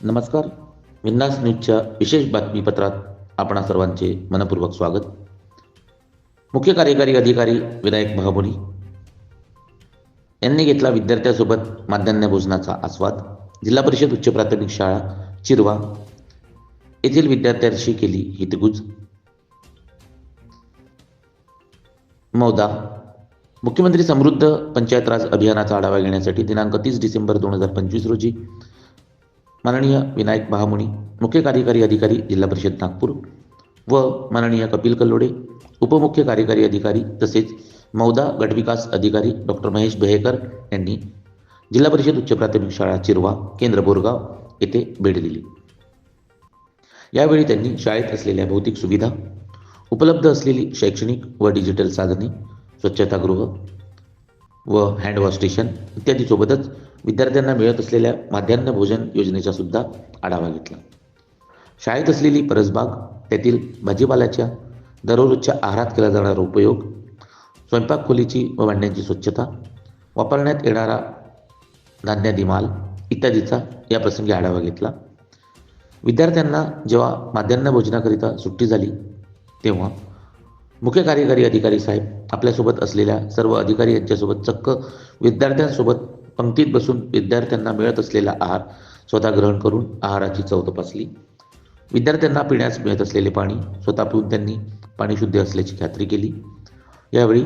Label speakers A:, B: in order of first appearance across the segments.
A: नमस्कार. विन्नास न्यूजच्या विशेष बातमीपत्रात आपणा सर्वांचे मनपूर्वक स्वागत. मुख्य कार्यकारी अधिकारी विनायक महाबोली यांनी घेतला विद्यार्थ्यासोबत माध्यान्ह भोजनाचा आस्वाद. जिल्हा परिषद उच्च प्राथमिक शाळा चिरवा येथील विद्यार्थ्यांशी केली हितगुज. मौदा मुख्यमंत्री समृद्ध पंचायत राज अभियानाचा आढावा घेण्यासाठी दिनांक तीस डिसेंबर दोन हजार पंचवीस रोजी माननीय विनायक महामुनी मुख्य कार्यकारी अधिकारी जिल्हा परिषद नागपूर व माननीय कपिल कल्लोडे उपमुख्य कार्यकारी अधिकारी तसेच मौदा गटविकास अधिकारी डॉक्टर महेश बेहेकर यांनी जिल्हा परिषद उच्च प्राथमिक शाळा चिरवा केंद्र बोरगाव येथे भेट दिली. यावेळी त्यांनी शाळेत असलेल्या भौतिक सुविधा उपलब्ध असलेली शैक्षणिक व डिजिटल साधने स्वच्छतागृह व हँडवॉश स्टेशन इत्यादीसोबतच विद्यार्थ्यांना मिळत असलेल्या माध्यान्ह भोजन योजनेचा सुद्धा आढावा घेतला. शाळेत असलेली परसबाग त्यातील भाजीपाल्याच्या दररोजच्या आहारात केला जाणारा उपयोग स्वयंपाक खोलीची व भांड्यांची स्वच्छता वापरण्यात येणारा धान्यादी माल इत्यादीचा या प्रसंगी आढावा घेतला. विद्यार्थ्यांना जेव्हा माध्यान्ह भोजनाकरिता सुट्टी झाली तेव्हा मुख्य कार्यकारी अधिकारी साहेब आपल्यासोबत असलेल्या सर्व अधिकारी यांच्यासोबत चक्क विद्यार्थ्यांसोबत पंक्तीत बसून विद्यार्थ्यांना मिळत असलेला आहार स्वतः ग्रहण करून आहाराची चव तपासली. विद्यार्थ्यांना पिण्यास मिळत असलेले पाणी स्वतः पिऊन त्यांनी पाणी शुद्ध असल्याची खात्री केली. यावेळी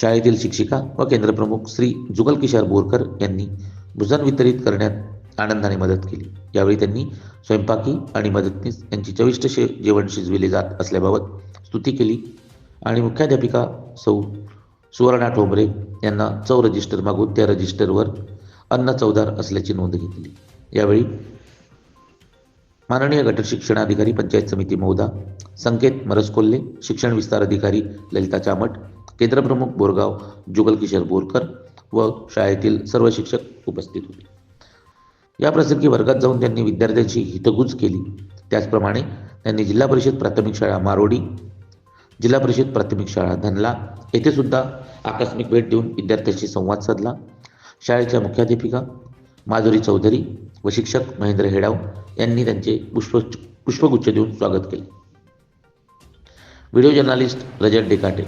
A: शाळेतील शिक्षिका व केंद्रप्रमुख श्री जुगल किशोर बोरकर यांनी भुजन वितरित करण्यात आनंदाने मदत केली. यावेळी त्यांनी स्वयंपाकी आणि मदतनीस यांची चविष्ट शे जेवण शिजविले जात असल्याबाबत स्तुती केली. आणि मुख्याध्यापिका सौ सुवर्णा ठोंबरे यांना चौ रजिस्टर मागून त्या रजिस्टरवर अन्न चौदार असल्याची नोंद घेतली. यावेळी माननीय गट शिक्षणाधिकारी पंचायत समिती मौदा संकेत मरसकोल्हे शिक्षण विस्तार अधिकारी ललिता चामट केंद्रप्रमुख बोरगाव जुगलकिशोर बोरकर व शाळेतील सर्व शिक्षक उपस्थित होते. या प्रसंगी वर्गात जाऊन त्यांनी विद्यार्थ्यांची हितगुज केली. त्याचप्रमाणे त्यांनी जिल्हा परिषद प्राथमिक शाळा मारोडी जिल्हा परिषद प्राथमिक शाळा धनला. येथे सुद्धा आकस्मिक भेट देऊन विद्यार्थ्यांशी संवाद साधला. शाळेच्या मुख्याध्यापिका माधुरी चौधरी व शिक्षक महेंद्र हेडाव यांनी त्यांचे पुष्प पुष्पगुच्छ देऊन स्वागत केले. Video journalist Rajat Dekate.